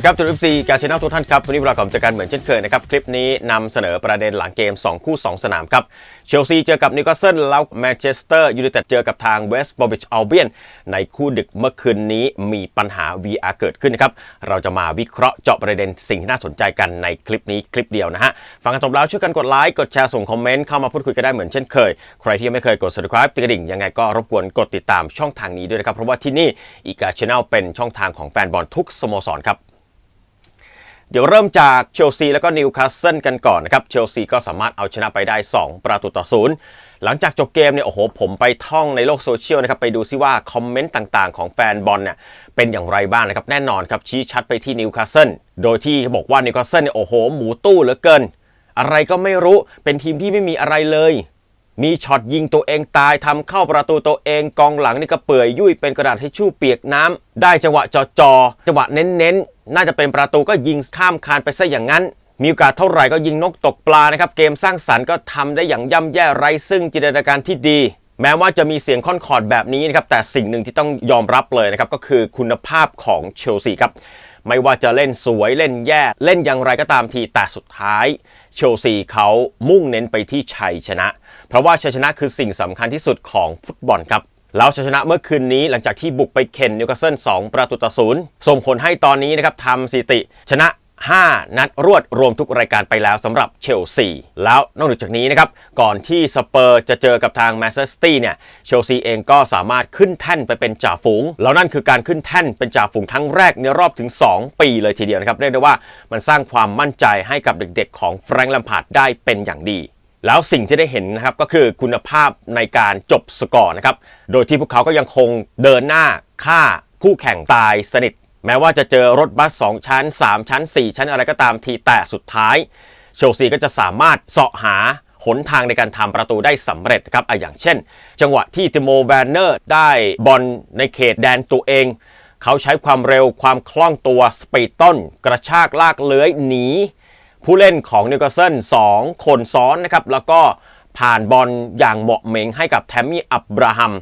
วัสดีครับจุดเอฟซีการชนะทุกท่านครับ วันนี้เรากลับมาเจอกันเหมือนเช่นเคยนะครับ คลิปนี้นำเสนอประเด็นหลังเกม 2 คู่ 2 สนามครับ เชลซีเจอกับนิวคาสเซิลแล้วแมนเชสเตอร์ยูไนเต็ดเจอกับทางเวสต์บอมิชอัลเบียนในคู่ดึกเมื่อคืนนี้มีปัญหา VR เกิดขึ้นนะครับ เราจะมาวิเคราะห์เจาะประเด็นสิ่งที่น่าสนใจกันในคลิปนี้คลิปเดียวนะฮะฟังกันจบแล้วช่วยกันกดไลค์กดแชร์ส่งคอมเมนต์เข้ามาพูดคุยกันได้เหมือนเช่นเคย ใครที่ยังไม่เคยกด subscribe ติดกระดิ่งยังไงก็รบกวนกดติดตามช่องทางนี้ด้วยนะครับเพราะว่าที่นี่อีกาชแนลเป็นช่องทางของแฟนบอลทุกสโมสรครับ เดี๋ยวเริ่มจากเชลซีแล้วก็นิวคาสเซิลกันก่อนนะครับ เชลซีก็สามารถเอาชนะไปได้ 2 ประตูต่อศูนย์หลังจากจบเกมเนี่ยโอ้โหผมไปท่องในโลกโซเชียลนะครับ ไปดูซิว่าคอมเมนต์ต่างๆ ของแฟนบอลเนี่ยเป็นอย่างไรบ้างนะครับ แน่นอนครับชี้ชัดไปที่นิวคาสเซิลโดยที่บอกว่านิวคาสเซิลเนี่ยโอ้โห หมูตู้เหลือเกิน อะไรก็ไม่รู้เป็นทีมที่ไม่มีอะไรเลย มีช็อตยิงตัวเองตายทำเข้าประตูตัวเองกองหลังนี่ก็เปื่อยยุ่ยเป็นกระดาษทิชชู่เปียกน้ำได้จังหวะจอจอจังหวะเน้นๆ น่าจะเป็นประตูก็ยิงข้ามคานไปซะอย่างนั้น มีโอกาสเท่าไหร่ก็ยิงนกตกปลานะครับเกมสร้างสรรค์ก็ทำได้อย่างย่ำแย่ไร้ซึ่งจินตนาการที่ดี แม้ว่าจะมีเสียงค่อนคอร์ดแบบนี้นะครับแต่สิ่งหนึ่งที่ต้องยอมรับเลยนะครับก็คือคุณภาพของเชลซีครับไม่ว่าจะเล่นสวยเล่นแย่เล่นอย่างไรก็ตามทีแต่สุดท้าย เชลซีเขามุ่งเน้นไปที่ชัยชนะ เพราะว่าชัยชนะคือสิ่งสำคัญที่สุดของฟุตบอลครับแล้วชัยชนะเมื่อคืนนี้หลังจากที่บุกไปเข็นนิวคาสเซิล2ประตูต่อศูนย์ส่งผลให้ตอนนี้นะครับทำสถิติ ชนะ 5 นัดรวดรวมทุกรายการไปแล้วสำหรับเชลซี แล้วนอกจากนี้นะครับ ก่อนที่สเปอร์จะเจอกับทางแมนเชสเตอร์เนี่ยเชลซีเองก็สามารถขึ้นแท่นไปเป็นจ่าฝูง แล้วนั่นคือการขึ้นแท่นเป็นจ่าฝูงครั้งแรกในรอบถึง 2 ปีเลยทีเดียวนะครับเรียกได้ว่ามันสร้างความมั่นใจให้กับเด็กๆ ของแฟรงค์แลมพาร์ดได้เป็นอย่างดี แล้วสิ่งที่ได้เห็นนะครับก็คือคุณภาพในการจบสกอร์นะครับ โดยที่พวกเขาก็ยังคงเดินหน้าฆ่าคู่แข่งตายสนิท แม้ว่าจะเจอรถบัส 2 ชั้น 3 ชั้น 4 ชั้นอะไรก็ตามทีแต่สุดท้าย เชลซีก็จะสามารถเสาะหาหนทางในการทำประตูได้สำเร็จครับออย่างเช่น จังหวะที่ติโมแวนเนอร์ได้บอลในเขตแดนตัวเอง เขาใช้ความเร็วความคล่องตัวสปีดต้น กระชากลากเลื้อยหนี ผู้เล่นของนิวคาสเซิล2คนซ้อนนะครับ แล้วก็ผ่านบอลอย่างเหมาะเหม็งให้กับแทมมี่อับราฮัม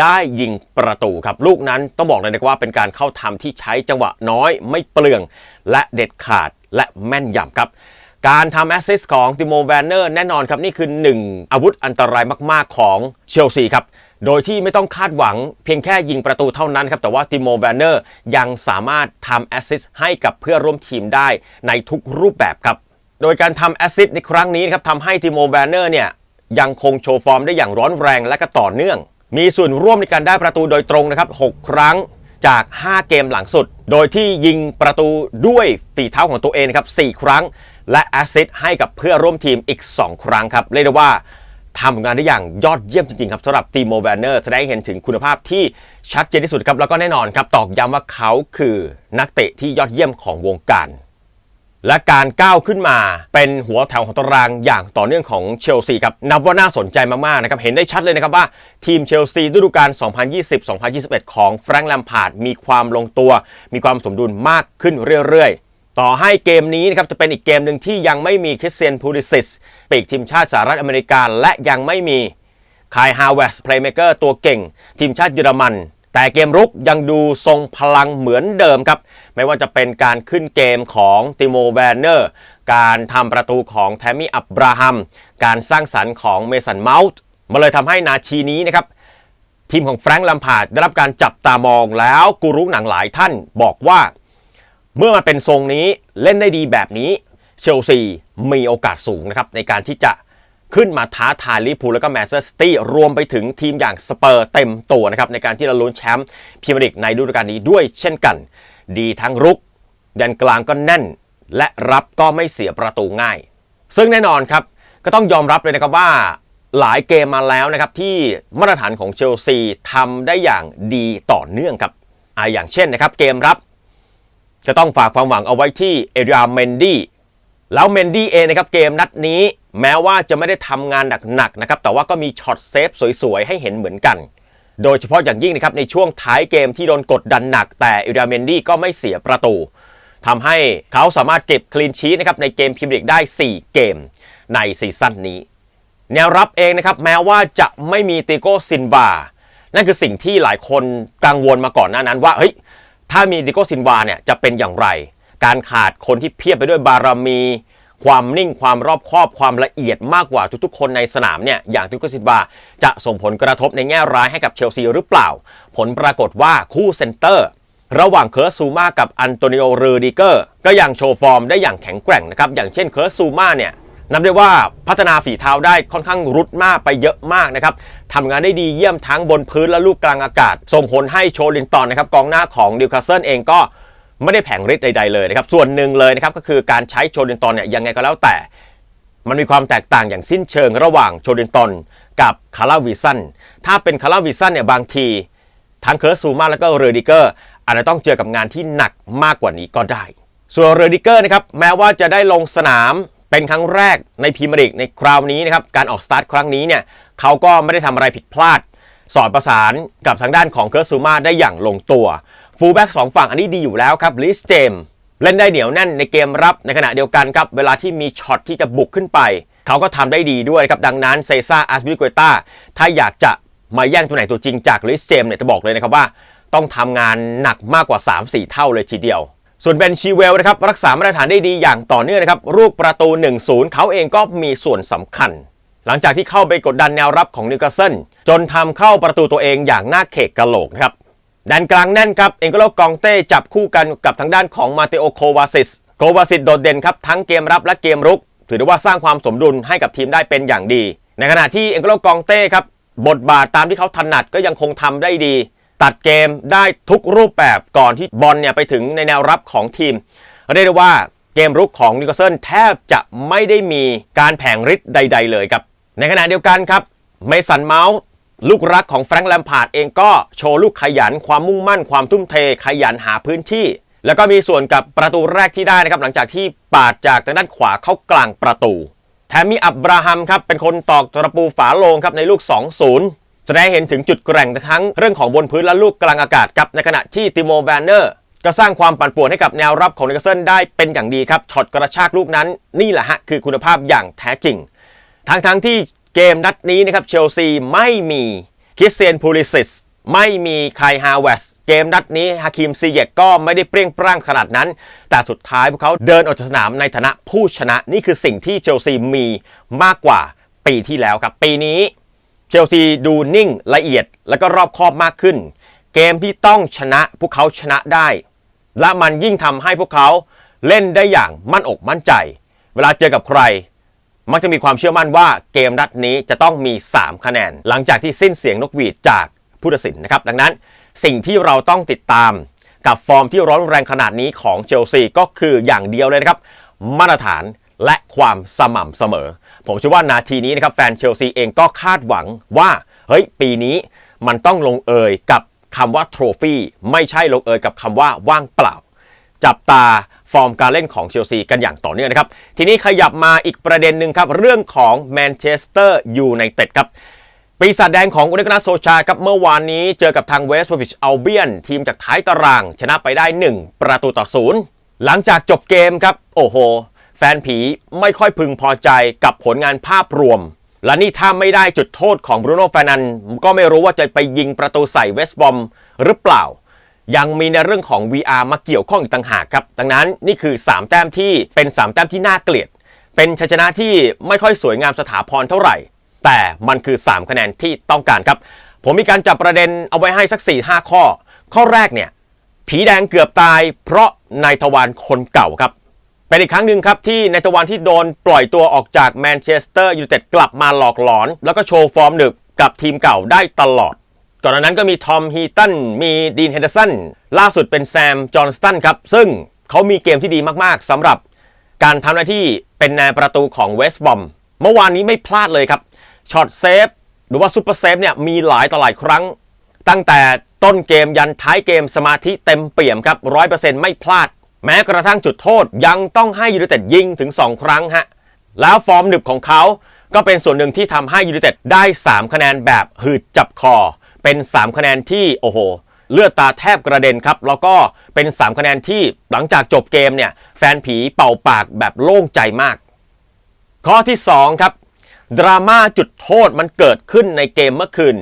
ได้ยิงประตูครับ ลูกนั้นต้องบอกเลยนะว่าเป็นการเข้าทำที่ใช้จังหวะน้อยไม่เปลือง และเด็ดขาดและแม่นยำครับ การทำแอสซิสต์ของติโมแวนเนอร์แน่นอนครับ นี่คือ 1 อาวุธอันตรายมาก ๆ ของเชลซีครับโดยที่ไม่ต้องคาดหวังเพียงแค่ยิงประตูเท่านั้นครับ แต่ว่าติโมแวนเนอร์ยังสามารถทำแอสซิสต์ให้กับเพื่อร่วมทีมได้ในทุกรูปแบบครับ โดยการทำแอสซิสต์ในครั้งนี้นครับทำให้ติโมแวนเนอร์เนี่ยยังคงโชว์ฟอร์มได้อย่างร้อนแรงและก็ต่อเนื่อง มีส่วนร่วมในการได้ประตูโดยตรงนะครับ 6 ครั้งจาก 5 เกมหลังสุด โดยที่ยิงประตูด้วยฝีเท้าของตัวเองนะครับ 4 ครั้ง และแอสซิสต์ให้กับเพื่อร่วมทีมอีก 2 ครั้งครับ เรียกได้ว่า ทำผลงานได้อย่างยอดเยี่ยมจริงๆครับสำหรับตีโมแวนเนอร์แสดงให้เห็นถึงคุณภาพที่ชัดเจนที่สุดครับ แล้วก็แน่นอนครับตอกย้ำว่าเขาคือนักเตะที่ยอดเยี่ยมของวงการและการก้าวขึ้นมาเป็นหัวแถวของตารางอย่างต่อเนื่องของเชลซีครับนับว่าน่าสนใจมากๆนะครับเห็นได้ชัดเลยนะครับว่าทีมเชลซีฤดูกาล 2020-2021 ของแฟรงค์แลมพาร์ดมีความลงตัว มีความสมดุลมากขึ้นเรื่อยๆ ต่อให้เกมนี้นะครับจะเป็นอีกเกมหนึ่งที่ยังไม่มีคริสเตียนพูลิซิสปีกทีมชาติสหรัฐอเมริกา และยังไม่มีคายฮาวเวสเพลย์เมเกอร์ตัวเก่ง ทีมชาติเยอรมัน แต่เกมรุกยังดูทรงพลังเหมือนเดิมครับ ไม่ว่าจะเป็นการขึ้นเกมของติโมแวนเนอร์ การทำประตูของแทมมี่อับราฮัม การสร้างสรรค์ของเมสันเมาส์มาเลยทำให้นาทีนี้นะครับทีมของแฟรงค์ลัมพาร์ดได้รับการจับตามองแล้วกูรู้หนังหลายท่านบอกว่า เมื่อมันเป็นทรงนี้เล่นได้ดีแบบนี้เชลซีมีโอกาสสูงนะครับในการที่จะขึ้นมาท้าทายลิพูลแล้วก็แมนเชสเตอร์ซิตี้รวมไปถึงทีมอย่างสเปอร์เต็มตัวนะครับในการที่จะลุ้นแชมป์พรีเมียร์ลีกในฤดูกาลนี้ด้วยเช่นกัน ดีทั้งรุกแดนกลางก็แน่น และรับก็ไม่เสียประตูง่าย ซึ่งแน่นอนครับก็ต้องยอมรับเลยนะครับว่าหลายเกมมาแล้วนะครับที่มาตรฐานของเชลซีทำได้อย่างดีต่อเนื่องครับออย่างเช่นนะครับเกมรับ จะต้องฝากความหวังเอาไว้ที่เอเรียเมนดี้แล้วเมนดี้เองนะครับเกมนัดนี้แม้ว่าจะไม่ได้ทำงานหนักๆนะครับแต่ว่าก็มีช็อตเซฟสวยๆ ให้เห็นเหมือนกัน โดยเฉพาะอย่างยิ่งนะครับในช่วงท้ายเกมที่โดนกดดันหนัก แต่เอเรียเมนดี้ก็ไม่เสียประตูทำให้เขาสามารถเก็บคลีนชีตนะครับในเกมพรีเมียร์ลีกได้ 4 เกมในซีซั่นนี้ แนวรับเองนะครับแม้ว่าจะไม่มีติโก้ซินวานั่นคือสิ่งที่หลายคนกังวลมาก่อนหน้านั้นว่าเฮ้ย ถ้ามีติโกซินวาเนี่ยจะเป็นอย่างไร การขาดคนที่เพียบไปด้วยบารมี ความนิ่งความรอบคอบความละเอียดมากกว่าทุกๆ คนในสนามเนี่ยอย่างที่กุซิบาจะส่งผลกระทบในแง่ร้ายให้กับเชลซีหรือเปล่า ผลปรากฏว่าคู่เซนเตอร์ระหว่างเคิร์สซูมากับอันโตนิโอเรดิเกอร์ก็ยังโชว์ฟอร์มได้อย่างแข็งแกร่งนะครับอย่างเช่นเคิร์สซูมาเนี่ย นับได้ว่าพัฒนาฝีเท้าได้ค่อนข้างรุดมากไปเยอะมากนะครับทำงานได้ดีเยี่ยมทั้งบนพื้นและลูกกลางอากาศ ส่งผลให้โชลินตันนะครับกองหน้าของดิวคาสเซิลเองก็ไม่ได้แผงฤทธิ์ใด ๆ เลยนะครับ ส่วนหนึ่งเลยนะครับก็คือการใช้โชลินตันเนี่ยยังไงก็แล้วแต่ มันมีความแตกต่างอย่างสิ้นเชิงระหว่างโชลินตันกับคาราวิสันถ้าเป็นคาราวิสันเนี่ยบางทีทั้งเคิร์สซูมาแล้วก็เรดิเกอร์อาจจะต้องเจอกับงานที่หนักมากกว่านี้ก็ได้ ส่วนเรดิเกอร์นะครับแม้ว่าจะได้ลงสนาม เป็นครั้งแรกในพรีเมียร์ลีกในคราวนี้นะครับการออกสตาร์ทครั้งนี้เนี่ยเขาก็ไม่ได้ทำอะไรผิดพลาด สอดประสานกับทางด้านของเคิร์ซูมาได้อย่างลงตัวฟูลแบ็กสองฝั่งอันนี้ดีอยู่แล้วครับลิสเจมเล่นได้เหนียวแน่นในเกมรับในขณะเดียวกันครับ เวลาที่มีช็อตที่จะบุกขึ้นไป เขาก็ทำได้ดีด้วยครับ ดังนั้นเซซ่าอาสบิลิกเตาถ้าอยากจะมาแย่งตัวไหนตัวจริงจากลิสเจมเนี่ยจะบอกเลยนะครับว่า ต้องทำงานหนักมากกว่า 3-4 เท่าเลยทีเดียว ส่วนเบนชีเวลนะครับรักษามาตรฐานได้ดีอย่างต่อเนื่องนะครับรูปประตู 1-0 เขาเองก็มีส่วนสำคัญ หลังจากที่เข้าไปกดดันแนวรับของนิวคาสเซิลจนทำเข้าประตูตัวเองอย่างน่าเขกกะโหลกนะครับแดนกลางแน่นครับ เองก็โลกองเต้จับคู่กันกับทางด้านของมาเตโอโควาซิสโควาซิสโดดเด่นครับ ทั้งเกมรับและเกมรุก ถือได้ว่าสร้างความสมดุลให้กับทีมได้เป็นอย่างดี ในขณะที่เองก็โลกองเต้ครับ บทบาทตามที่เขาถนัดก็ยังคงทำได้ดี ตัดเกมได้ทุกรูปแบบก่อนที่บอลเนี่ยไปถึงในแนวรับของทีม เรียกได้ว่าเกมรุกของนิวคาสเซิลแทบจะไม่ได้มีการแผงฤทธิ์ใด ๆ เลยครับ ในขณะเดียวกันครับเมสันเมาส์ลูกรักของแฟรงค์แลมพาร์ดเองก็โชว์ลูกขยันความมุ่งมั่นความทุ่มเทขยันหาพื้นที่ แล้วก็มีส่วนกับประตูแรกที่ได้นะครับหลังจากที่ปาดจากทางด้านขวาเข้ากลางประตู แถมมีอับราฮัมครับเป็นคนตอกตะปูฝาโลงครับในลูก 2-0 แสดงเห็นถึงจุดแกร่งทั้งเรื่องของบนพื้นและลูกกลางอากาศครับในขณะที่ติโมแวนเนอร์ก็สร้างความปั่นป่วนให้กับแนวรับของนิวคาสเซิลได้เป็นอย่างดีครับช็อตกระชากลูกนั้นนี่แหละฮะคือคุณภาพอย่างแท้จริง ทั้งทั้งที่เกมนัดนี้นะครับเชลซีไม่มีคิสเซียนพูลิซิสไม่มีไคลฮาวเวสเกมนัดนี้ฮาคิมซีเยกก็ไม่ได้เปรี้ยงปร้างขนาดนั้น แต่สุดท้ายพวกเขาเดินออกจากสนามในฐานะผู้ชนะนี่คือสิ่งที่เชลซีมีมากกว่าปีที่แล้วครับปีนี้ เชลซีดูนิ่งละเอียดแล้วก็รอบคอบมากขึ้น เกมที่ต้องชนะพวกเขาชนะได้ และมันยิ่งทำให้พวกเขาเล่นได้อย่างมั่นอกมั่นใจ เวลาเจอกับใคร มักจะมีความเชื่อมั่นว่าเกมนัดนี้จะต้องมี 3 คะแนน หลังจากที่สิ้นเสียงนกหวีดจากผู้ตัดสินนะครับ ดังนั้นสิ่งที่เราต้องติดตามกับฟอร์มที่ร้อนแรงขนาดนี้ของเชลซีก็คืออย่างเดียวเลยนะครับ มาตรฐาน และความสม่ำเสมอ ผมเชื่อว่านาทีนี้นะครับแฟนเชลซีเองก็คาดหวังว่า เฮ้ย ปีนี้มันต้องลงเอยกับคำว่าโทรฟี่ไม่ใช่ลงเอยกับคำว่าว่างเปล่า จับตาฟอร์มการเล่นของเชลซีกันอย่างต่อเนื่องนะครับ ทีนี้ขยับมาอีกประเด็นหนึ่งครับ เรื่องของแมนเชสเตอร์ยูไนเต็ดครับปีศาจแดงของอุนกนาโซชาครับเมื่อวานนี้เจอกับทางเวสต์บรอมิชอัลเบียนทีมจากท้ายตาราง ชนะไปได้ 1 ประตูต่อศูนย์หลังจากจบเกมครับ โอ้โห แฟนผีไม่ค่อยพึงพอใจกับผลงานภาพรวม และนี่ถ้าไม่ได้จุดโทษของบรูโน่แฟนันก็ไม่รู้ว่าจะไปยิงประตูใส่เวสบอมหรือเปล่า ยังมีในเรื่องของ VR มาเกี่ยวข้องอีกต่างหากครับ ดังนั้นนี่คือ 3 แต้มที่เป็น 3 แต้มที่น่าเกลียด เป็นชัยชนะที่ไม่ค่อยสวยงามสถาพรเท่าไหร่ แต่มันคือ 3 คะแนนที่ต้องการครับ ผมมีการจับประเด็นเอาไว้ให้สัก 4-5 ข้อ ข้อแรกเนี่ยผีแดงเกือบตายเพราะนายทวารคนเก่าครับ เป็นอีกครั้งหนึ่งครับที่นายทวารที่โดนปล่อยตัวออกจากแมนเชสเตอร์ยูไนเต็ดกลับมาหลอกหลอน แล้วก็โชว์ฟอร์มหนึกกับทีมเก่าได้ตลอด ก่อนหน้านั้นก็มีทอมฮีตันมีดีนเฮนเดอร์สันล่าสุดเป็นแซมจอห์นสตันครับ ซึ่งเขามีเกมที่ดีมากๆสำหรับการทำหน้าที่เป็นนายประตูของเวสต์บอมเมื่อวานนี้ไม่พลาดเลยครับช็อตเซฟหรือว่าซูเปอร์เซฟเนี่ยมีหลายต่อหลายครั้ง ตั้งแต่ต้นเกมยันท้ายเกมสมาธิเต็มเปี่ยมครับร้อยเปอร์เซ็นต์ไม่พลาด แม้กระทั่งจุดโทษยังต้องให้ยูไนเต็ดยิงถึง 2 ครั้งฮะ แล้วฟอร์มหนึบของเขาก็เป็นส่วนหนึ่งที่ทำให้ยูไนเต็ดได้ 3 คะแนนแบบหืดจับคอ เป็น 3 คะแนนที่โอ้โหเลือดตาแทบกระเด็นครับ แล้วก็เป็น 3 คะแนนที่หลังจากจบเกมเนี่ย แฟนผีเป่าปากแบบโล่งใจมาก ข้อที่ 2 ครับ ดราม่าจุดโทษมันเกิดขึ้นในเกมเมื่อคืน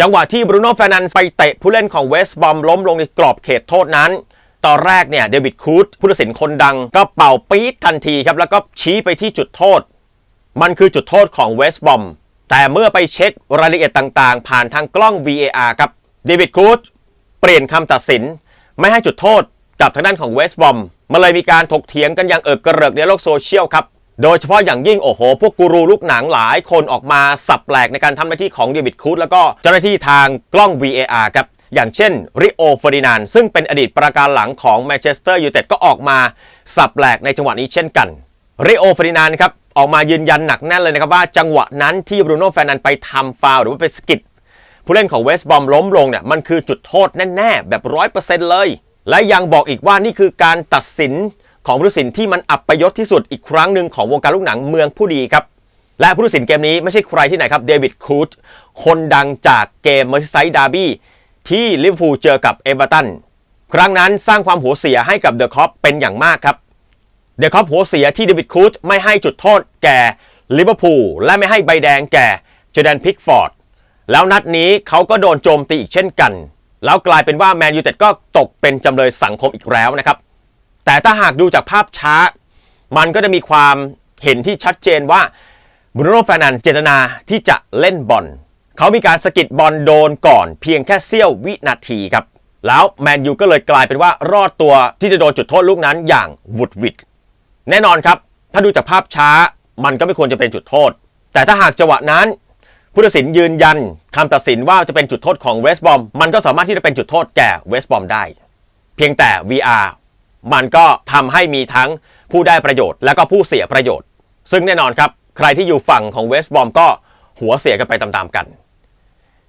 จังหวะที่บรูโน่แฟนันไปเตะผู้เล่นของเวสต์บอมล้มลงในกรอบเขตโทษนั้น ตอนแรกเนี่ยเดวิดคูดผู้ตัดสินคนดังก็เป่าปี๊ดทันทีครับ แล้วก็ชี้ไปที่จุดโทษ มันคือจุดโทษของเวสต์บอมแต่เมื่อไปเช็ครายละเอียดต่างๆ ผ่านทางกล้อง VAR ครับเดวิดคูดเปลี่ยนคำตัดสิน ไม่ให้จุดโทษกับทางด้านของเวสต์บอมมันเลยมีการถกเถียงกันอย่างเอิบกระเริกในโลกโซเชียลครับโดยเฉพาะอย่างยิ่งโอ้โห พวกกูรูลูกหนังหลายคนออกมาสับแปลกในการทำหน้าที่ของเดวิดคูดแล้วก็เจ้าหน้าที่ทางกล้อง VAR ครับ อย่างเช่นริโอเฟอร์ดินานซึ่งเป็นอดีตประการหลังของแมนเชสเตอร์ยูไนเต็ดก็ออกมาสับแปลกในจังหวะนี้เช่นกันริโอเฟอร์ดินานครับออกมายืนยันหนักแน่นเลยนะครับว่าจังหวะนั้นที่บรูโน่แฟนันไปทำฟาวหรือว่าไปสกิดผู้เล่นของเวสต์บอมล้มลงเนี่ยมันคือจุดโทษแน่ๆ แบบร้อยเปอร์เซ็นต์เลย และยังบอกอีกว่านี่คือการตัดสินของผู้ตัดสินที่มันอับประยศที่สุดอีกครั้งหนึ่งของวงการลูกหนังเมืองผู้ดีครับและผู้ตัดสินเกมนี้ไม่ใช่ใครที่ไหนครับเดวิดคูดคนดังจากเกมเมอร์ซิไซด์ดาร์บี้ ที่ลิเวอร์พูลเจอกับเอเวอร์ตันครั้งนั้นสร้างความหัวเสียให้กับเดอะคอปเป็นอย่างมากครับ เดอะคอปหัวเสียที่เดวิดคูดไม่ให้จุดโทษแก่ลิเวอร์พูลและไม่ให้ใบแดงแก่จอแดนพิกฟอร์ดแล้วนัดนี้เขาก็โดนโจมตีอีกเช่นกัน แล้วกลายเป็นว่าแมนยูเต็ดก็ตกเป็นจำเลยสังคมอีกแล้วนะครับ แต่ถ้าหากดูจากภาพช้า มันก็จะมีความเห็นที่ชัดเจนว่าบรูโน่แฟนันเจตนาที่จะเล่นบอล เขามีการสกิดบอลโดนก่อนเพียงแค่เสี้ยววินาทีครับ แล้วแมนยูก็เลยกลายเป็นว่ารอดตัวที่จะโดนจุดโทษลูกนั้นอย่างวุดวิดแน่นอนครับ ถ้าดูจากภาพช้ามันก็ไม่ควรจะเป็นจุดโทษ แต่ถ้าหากจังหวะนั้นผู้ตัดสินยืนยันคำตัดสินว่าจะเป็นจุดโทษของเวสบอมมันก็สามารถที่จะเป็นจุดโทษแก่เวสบอมได้ เพียงแต่ VR มันก็ทำให้มีทั้งผู้ได้ประโยชน์ และก็ผู้เสียประโยชน์ ซึ่งแน่นอนครับ ใครที่อยู่ฝั่งของเวสบอมก็หัวเสียกันไปตามๆกัน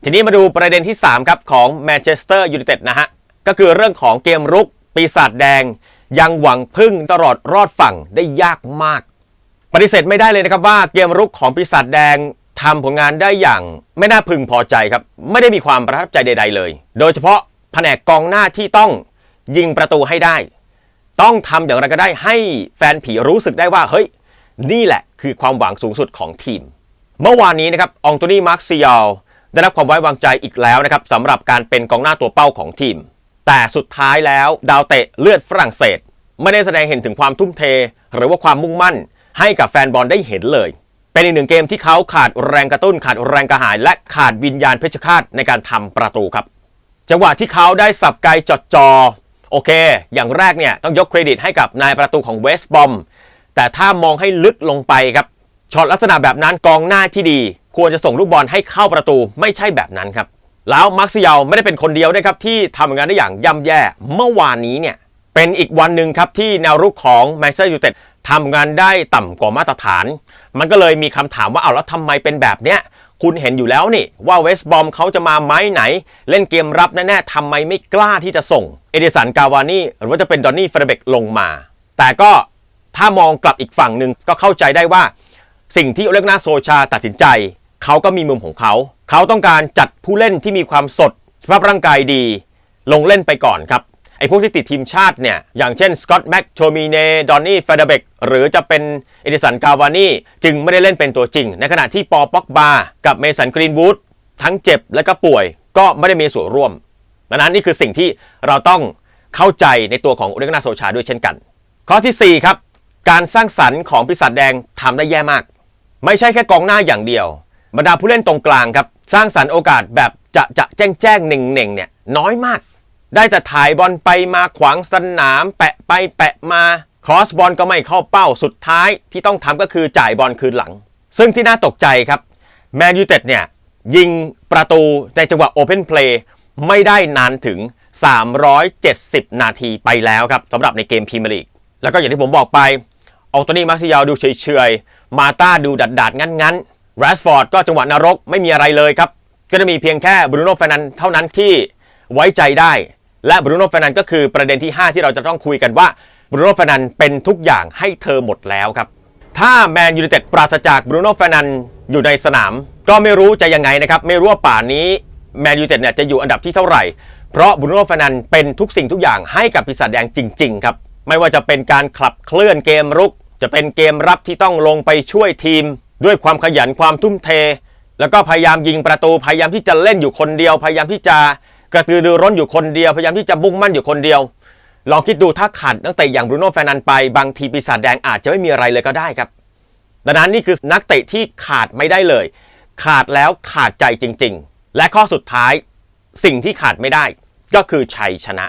ทีนี้มาดูประเด็นที่ 3 ครับ ของแมนเชสเตอร์ยูไนเต็ดนะฮะ ก็คือเรื่องของเกมรุกปีศาจแดง ยังหวังพึ่งตลอดรอดฝั่งได้ยากมาก ปฏิเสธไม่ได้เลยนะครับว่าเกมรุกของปีศาจแดงทำผลงานได้อย่างไม่น่าพึงพอใจครับ ไม่ได้มีความประทับใจใด ๆ เลย โดยเฉพาะแผนกกองหน้าที่ต้องยิงประตูให้ได้ ต้องทำอย่างไรก็ได้ให้แฟนผีรู้สึกได้ว่าเฮ้ย นี่แหละคือความหวังสูงสุดของทีม เมื่อวานนี้นะครับองโตนีมาร์คซิยาล ได้รับความไว้วางใจอีกแล้วนะครับสำหรับการเป็นกองหน้าตัวเป้าของทีม แต่สุดท้ายแล้วดาวเตะเลือดฝรั่งเศส ไม่ได้แสดงเห็นถึงความทุ่มเท หรือว่าความมุ่งมั่น ให้กับแฟนบอลได้เห็นเลย เป็นอีกหนึ่งเกมที่เขาขาดแรงกระตุ้น ขาดแรงกระหาย และขาดวิญญาณเพชฌฆาตในการทำประตูครับ จังหวะที่เขาได้สับไกลจดจอโอเค อย่างแรกเนี่ยต้องยกเครดิตให้กับนายประตูของเวสต์บอมแต่ถ้ามองให้ลึกลงไปครับ ช็อตลักษณะแบบนั้นกองหน้าที่ดี ควรจะส่งลูกบอลให้เข้าประตูไม่ใช่แบบนั้นครับ แล้วมาร์คซิยาลไม่ได้เป็นคนเดียวนะครับที่ทำงานได้อย่างย่ำแย่เมื่อวานนี้เนี่ยเป็นอีกวันหนึ่งครับที่แนวรุกของแมนเชสเตอร์ยูไนเต็ดทำงานได้ต่ำกว่ามาตรฐาน มันก็เลยมีคำถามว่าเอาแล้วทำไมเป็นแบบเนี้ยคุณเห็นอยู่แล้วนี่ว่าเวสบอมเขาจะมาไม้ไหน เล่นเกมรับแน่ๆทำไมไม่กล้าที่จะส่ง เอเดสันกาวานี่หรือว่าจะเป็นดอนนี่เฟรเบกลงมา แต่ก็ถ้ามองกลับอีกฝั่งหนึ่งก็เข้าใจได้ว่า สิ่งที่โอเลกนาโซชาตัดสินใจ เขาก็มีมุมของเขา เขาต้องการจัดผู้เล่นที่มีความสดสภาพร่างกายดี ลงเล่นไปก่อนครับไอ้พวกที่ติดทีมชาติเนี่ย อย่างเช่นสกอตแม็กโชมีเนดอนนี่เฟเดเบกหรือจะเป็นเอดิสันกาวานี่จึงไม่ได้เล่นเป็นตัวจริง ในขณะที่ปอป็อกบากับเมสันกรีนวูดทั้งเจ็บและก็ป่วยก็ไม่ได้มีส่วนร่วมดังนั้นนี่คือสิ่งที่เราต้องเข้าใจในตัวของอเลกนาโซชาด้วยเช่นกัน ข้อทีสี่ 4 ครับ การสร้างสรรค์ของปีศาจแดงทำได้แย่มาก ไม่ใช่แค่กองหน้าอย่างเดียว บรรดาผู้เล่นตรงกลางครับ สร้างสรรค์โอกาสแบบจะจะแจ้งแจ้งเน่งเน่งเนี่ยน้อยมาก ได้แต่ถ่ายบอลไปมาขวางสนาม แปะไปแปะมาครอสบอลก็ไม่เข้าเป้าสุดท้ายที่ต้องทำก็คือจ่ายบอลคืนหลัง ซึ่งที่น่าตกใจครับแมนยูเต็ดเนี่ยยิงประตูในจังหวะโอเพนเพลย์ไม่ได้นานถึง 370 นาทีไปแล้วครับสำหรับในเกมพรีเมียร์ลีกแล้วก็อย่างที่ผมบอกไป อองโตนี่มาซิยาลดูเฉยๆ มาต้าดูดัดดาดๆงั้นๆแรสฟอร์ดก็จังหวะนรกไม่มีอะไรเลยครับ ก็จะมีเพียงแค่บรูโน่เฟนันเท่านั้นที่ไว้ใจได้ และบรูโน่เฟนันก็คือประเด็นที่ 5 ที่เราจะต้องคุยกันว่าบรูโน่เฟนันเป็นทุกอย่างให้เธอหมดแล้วครับ ถ้าแมนยูไนเต็ดปราศจากบรูโน่เฟนันอยู่ในสนาม ก็ไม่รู้จะยังไงนะครับ ไม่รู้ว่าป่านนี้แมนยูไนเต็ดเนี่ยจะอยู่อันดับที่เท่าไหร่ เพราะบรูโน่เฟนันเป็นทุกสิ่งทุกอย่างให้กับปีศาจแดงจริง ๆ ครับไม่ว่าจะเป็นการขับเคลื่อนเกมรุก จะเป็นเกมรับที่ต้องลงไปช่วยทีม ด้วยความขยันความทุ่มเท แล้วก็พยายามยิงประตูพยายามที่จะเล่นอยู่คนเดียว พยายามที่จะกระตือรือร้นอยู่คนเดียว พยายามที่จะมุ่งมั่นอยู่คนเดียวลองคิดดูถ้าขาดตั้งแต่อย่างบรูโน่แฟนันไป บางทีปีศาจแดงอาจจะไม่มีอะไรเลยก็ได้ครับ ดังนั้นนี่คือนักเตะที่ขาดไม่ได้เลย ขาดแล้วขาดใจจริง ๆ และข้อสุดท้ายสิ่งที่ขาดไม่ได้ ก็คือชัยชนะ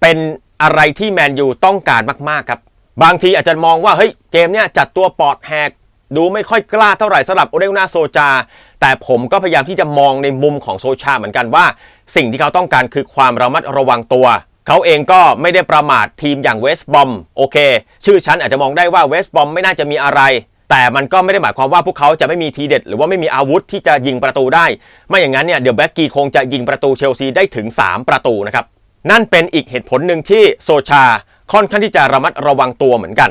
เป็นอะไรที่แมนยูต้องการมากๆครับ บางทีอาจจะมองว่าเฮ้ยเกมเนี้ยจัดตัวปอดแหกดูไม่ค่อยกล้าเท่าไหร่สำหรับโอเดลนาโซจา แต่ผมก็พยายามที่จะมองในมุมของโซชาเหมือนกันว่า สิ่งที่เขาต้องการคือความระมัดระวังตัว เขาเองก็ไม่ได้ประมาททีมอย่างเวสบอมโอเค ชื่อฉันอาจจะมองได้ว่าเวสบอมไม่น่าจะมีอะไร แต่มันก็ไม่ได้หมายความว่าพวกเขาจะไม่มีทีเด็ด หรือว่าไม่มีอาวุธที่จะยิงประตูได้ ไม่อย่างนั้นเนี่ยเดี๋ยวแบ็กกี้คงจะยิงประตูเชลซีได้ถึง 3 ประตูนะครับนั่นเป็นอีกเหตุผลหนึ่งที่โซชา ค่อนข้างที่จะระมัดระวังตัวเหมือนกัน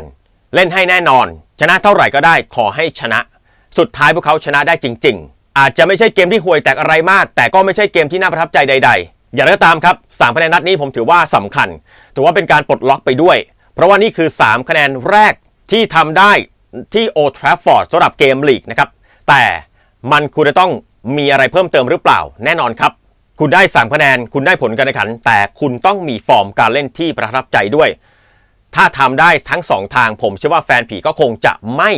เล่นให้แน่นอน ชนะเท่าไหร่ก็ได้ขอให้ชนะ สุดท้ายพวกเขาชนะได้จริง ๆ อาจจะไม่ใช่เกมที่ห่วยแตกอะไรมาก แต่ก็ไม่ใช่เกมที่น่าประทับใจใด ๆ อย่างไรก็ตามครับ3คะแนนนัดนี้ผมถือว่าสำคัญ ถือว่าเป็นการปลดล็อกไปด้วย เพราะว่านี่คือ 3 คะแนนแรกที่ทำได้ที่โอทราฟฟอร์ดสำหรับเกมลีกนะครับแต่มันคุณจะต้องมีอะไรเพิ่มเติมหรือเปล่า แน่นอนครับคุณได้ 3 คะแนน คุณได้ผลการแข่งขัน แต่คุณต้องมีฟอร์มการเล่นที่ประทับใจด้วย ถ้าทำได้ทั้ง 2 ทางผมเชื่อว่าแฟนผีก็คงจะไม่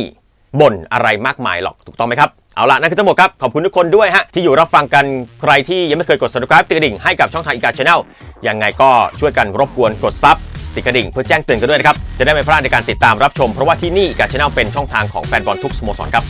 บ่นอะไรมากมายหรอกถูกต้องไหมครับเอาละนั่นคือทั้งหมดครับ ขอบคุณทุกคนด้วยฮะ ที่อยู่รับฟังกันใครที่ยังไม่เคยกด subscribe ติดกระดิ่งให้กับช่องทางอีกาชาแนลยังไงก็ช่วยกันรบกวนกดซับติดกระดิ่งเพื่อแจ้งเตือนกันด้วยนะครับ จะได้ไม่พลาดในการติดตามรับชม เพราะว่าที่นี่อีกาชาแนลเป็นช่องทางของแฟนบอลทุกสโมสรครับ